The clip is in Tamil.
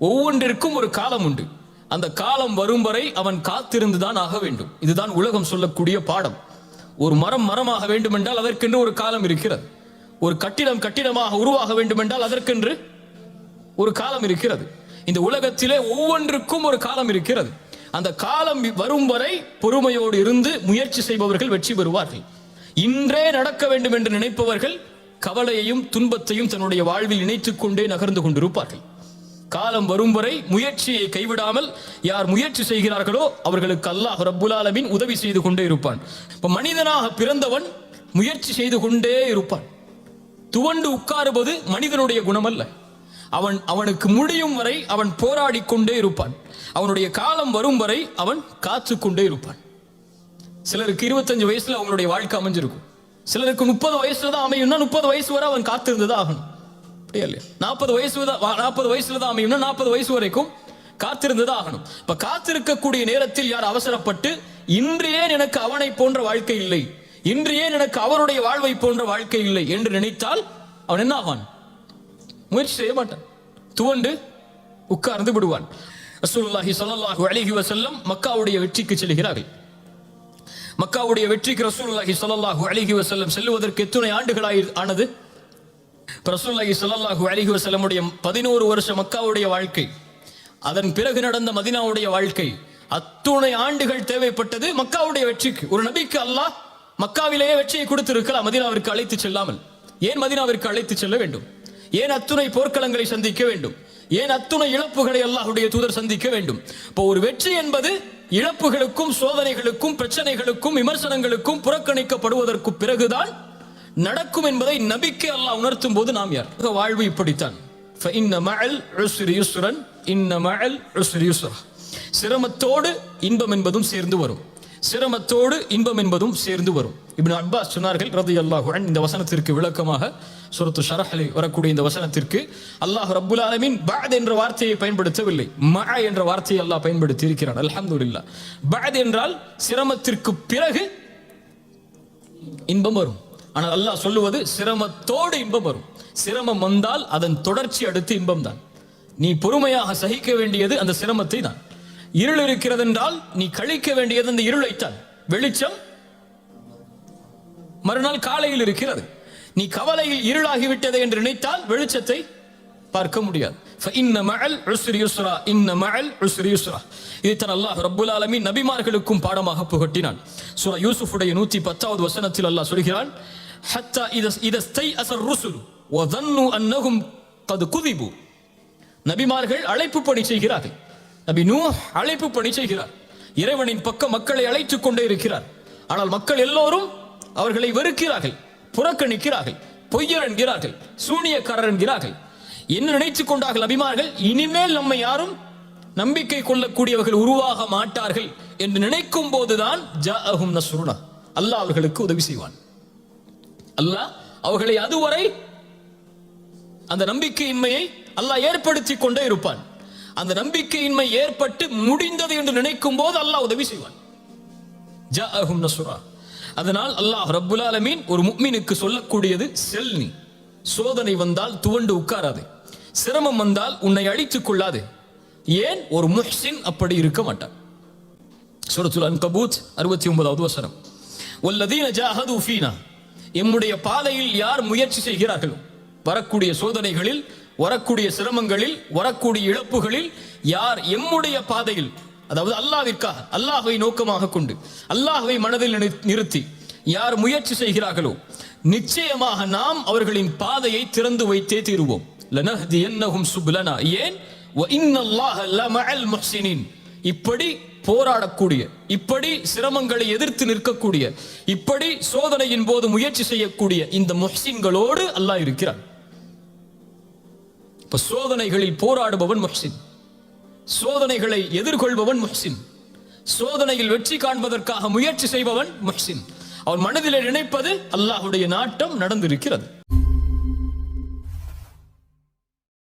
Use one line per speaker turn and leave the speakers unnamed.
ஒவ்வொன்றிற்கும் ஒரு காலம் உண்டு. அந்த காலம் வரும் வரை அவன் காத்திருந்துதான் ஆக வேண்டும். இதுதான் உலகம் சொல்லக்கூடிய பாடம். ஒரு மரம் மரமாக வேண்டும் என்றால் அதற்கென்று ஒரு காலம் இருக்கிறது. ஒரு கட்டிடம் கட்டிடமாக உருவாக வேண்டும் என்றால் அதற்கென்று ஒரு காலம் இருக்கிறது. இந்த உலகத்திலே ஒவ்வொன்றுக்கும் ஒரு காலம் இருக்கிறது. அந்த காலம் வரும் வரை பொறுமையோடு இருந்து முயற்சி செய்பவர்கள் வெற்றி பெறுவார்கள். இன்றே நடக்க வேண்டும் என்று நினைப்பவர்கள் கவலையையும் துன்பத்தையும் தன்னுடைய வாழ்வில் இணைத்துக் கொண்டே நகர்ந்து கொண்டிருப்பார்கள். காலம் வரும் வரை முயற்சியை கைவிடாமல் யார் முயற்சி செய்கிறார்களோ அவர்களுக்கு அல்லாஹ் ரபுலாலமின் உதவி செய்து கொண்டே இருப்பான். இப்ப மனிதனாக பிறந்தவன் முயற்சி செய்து கொண்டே இருப்பான். துவண்டு உட்காருவது மனிதனுடைய குணமல்ல. அவன் அவனுக்கு முடியும் வரை அவன் போராடி கொண்டே இருப்பான். அவனுடைய காலம் வரும் வரை அவன் காத்து கொண்டே இருப்பான். சிலருக்கு இருபத்தஞ்சு வயசுல அவங்களுடைய வாழ்க்கை அமைஞ்சிருக்கும். சிலருக்கு முப்பது வயசுல தான் அமையும்னா முப்பது வயசு வரை அவன் காத்திருந்ததா ஆகணும். அப்படியா இல்லையா? நாற்பது வயசு தான் நாற்பது வயசுல தான் அமையும்னா நாற்பது வயசு வரைக்கும் காத்திருந்துதான் ஆகணும் இப்ப காத்திருக்கக்கூடிய நேரத்தில் யார் அவசரப்பட்டு இன்று ஏன் எனக்கு அவனை போன்ற வாழ்க்கை இல்லை? இன்று ஏன் எனக்கு அவருடைய வாழ்வை போன்ற வாழ்க்கை இல்லை? என்று நினைத்தால் அவன் என்ன ஆவான்? முயற்சி செய்ய மாட்டான். துவண்டு உட்கார்ந்து விடுவான். ரசூலுல்லாஹி ஸல்லல்லாஹு அலைஹி வஸல்லம் மக்காவுடைய வெற்றிக்கு செல்கிறார்கள். மக்காவுடைய வெற்றிக்கு ரசூலுல்லாஹி ஸல்லல்லாஹு அலைஹி வஸல்லம் செல்வதற்கு எத்தனை ஆண்டுகளாய் ஆனது? இப்ப ரசூலுல்லாஹி ஸல்லல்லாஹு அலைஹி வஸல்லமுடைய 11 வருஷ மக்காவுடைய வாழ்க்கை அதன் பிறகு நடந்த மதீனாவுடைய வாழ்க்கை அத்துணை ஆண்டுகள் தேவைப்பட்டது மக்காவுடைய வெற்றிக்கு. ஒரு நபிக்கு அல்லாஹ் மக்காவிலேயே வெற்றியை கொடுத்திருக்கலாம் மதினாவிற்கு அழைத்து செல்லாமல். ஏன் மதினாவிற்கு அழைத்து செல்ல வேண்டும்? ஏன் அத்துணை போர்க்களங்களை சந்திக்க வேண்டும்? ஏன் அத்துணை இழப்புகளை அல்லாஹுடைய தூதர் சந்திக்க வேண்டும்? இப்போ ஒரு வெற்றி என்பது இழப்புகளுக்கும் சோதனைகளுக்கும் பிரச்சனைகளுக்கும் விமர்சனங்களுக்கும் புறக்கணிக்கப்படுவதற்கு பிறகுதான் நடக்கும் என்பதை நபிக்கு அல்லாஹ் உணர்த்தும் போது நாம் யார்? வாழ்வு இப்படித்தான். சிரமத்தோடு இன்பம் என்பதும் சேர்ந்து வரும். சிரமத்தோடு இன்பம் என்பதும் சேர்ந்து வரும். இப்படி அப்பாஸ் சொன்னார்கள் ரதி அல்லாஹுடன் இந்த வசனத்திற்கு விளக்கமாக சுரத்து ஷரஹலை வரக்கூடிய இந்த வசனத்திற்கு அல்லாஹ் ரப்புல் ஆலமின் பாத் என்ற வார்த்தையை பயன்படுத்தவில்லை. மழ என்ற வார்த்தையை அல்லாஹ் பயன்படுத்தி இருக்கிறான் அலமதுல்லா பாத் என்றால் சிரமத்திற்கு பிறகு இன்பம் வரும். ஆனால் அல்லாஹ் சொல்லுவது சிரமத்தோடு இன்பம் வரும். சிரமம் வந்தால் அதன் தொடர்ச்சி அடுத்து இன்பம் தான் நீ பொறுமையாக சகிக்க வேண்டியது அந்த சிரமத்தை தான். இருள் இருக்கிறது என்றால் நீ கழிக்க வேண்டியது அந்த இருளைத்தான். வெளிச்சம் மறுநாள் காலையில் இருக்கிறது. நீ கவலையில் இருளாகிவிட்டது என்று நினைத்தால் வெளிச்சத்தை பார்க்க முடியாது. இதுதான் அல்லாஹ் ரப்புல் ஆலமி நபிமார்களுக்கும் பாடமாக புகட்டினான். சூரா யூசுஃபுடைய நூத்தி பத்தாவது வசனத்தில் அல்லாஹ் சொல்கிறான் حتى إذا إذا استيأس الرسل وظنوا أنهم قد كذبوا நபிமார்கள் அழைப்பு பணி செய்கிறார்கள் நபி நூ அழைப்பு பணி செய்கிறார் இறைவனின் பக்கம் மக்களை அழைத்துக் கொண்டே இருக்கிறார் ஆனால் மக்கள் எல்லோரும் அவர்களை வெறுக்கிறார்கள் புறக்கணிக்கிறார்கள் பொய்யர் என்கிறார்கள் சூனியக்காரர் என்கிறார்கள் என்ன நினைத்துக் கொண்டார்கள் நபிமார்கள் இனிமேல் நம்மை யாரும் நம்பிக்கை கொள்ளக்கூடியவர்கள் உருவாக மாட்டார்கள் என்று நினைக்கும் போதுதான் ஜாஅஹும் நஸ்ருனா அல்லாஹ் அவர்களுக்கு உதவி செய்வான் அல்லாஹ் அவர்களை அதுவரை அந்த நம்பிக்கையின்மையை அல்லாஹ் ஏற்படுத்தி கொண்டே இருப்பான். அந்த நம்பிக்கையின்மை ஏற்பட்டு முடிந்தது என்று நினைக்கும் போது அல்லாஹ் உதவி செய்வான். ஜாஅஹும் நஸ்ரா அதனால் அல்லாஹ் ரப்புல் ஆலமீன் ஒரு முக்மீனுக்கு சொல்லக்கூடியது செல் நீ. சோதனை வந்தால் துவண்டு உட்காராது. சிரமம் வந்தால் உன்னை அழித்துக் கொள்ளாது. ஏன்? ஒரு முஹ்சின் அப்படி இருக்க மாட்டான். சூரத்துல் அன்கபூத் அறுபத்தி ஒன்பதாவது வசனம். வல்லதீன ஜாஹது ஃபீனா. எம்முடைய பாதையில் யார் முயற்சி செய்கிறார்களோ வரக்கூடிய சோதனைகளில் வரக்கூடிய சிரமங்களில் வரக்கூடிய இழப்புகளில் யார் எம்முடைய பாதையில் அதாவது அல்லாவிற்காக அல்லாஹை நோக்கமாக கொண்டு அல்லாஹை மனதில் நிறுத்தி யார் முயற்சி செய்கிறார்களோ நிச்சயமாக நாம் அவர்களின் பாதையை திறந்து வைத்தே தீருவோம். லனஹ்தியன்னஹும் சுப்லனா. ஏன்? வ இன்னல்லாஹ லமஅல் முஹ்சினின். இப்படி போராடக்கூடிய இப்படி சிரமங்களை எதிர்த்து நிற்கக்கூடிய இப்படி சோதனையின் போது முயற்சி செய்யக்கூடிய இந்த முஹ்சின்களோடு அல்லாஹ் இருக்கிறான். இப்ப சோதனைகளில் போராடுபவன் முஹ்சின். சோதனைகளை எதிர்கொள்பவன் முஹ்சின். சோதனையில் வெற்றி காண்பதற்காக முயற்சி செய்பவன் முஹ்சின். அவன் மனதில் நினைப்பது அல்லாஹ்வுடைய நாட்டம் நடந்திருக்கிறது.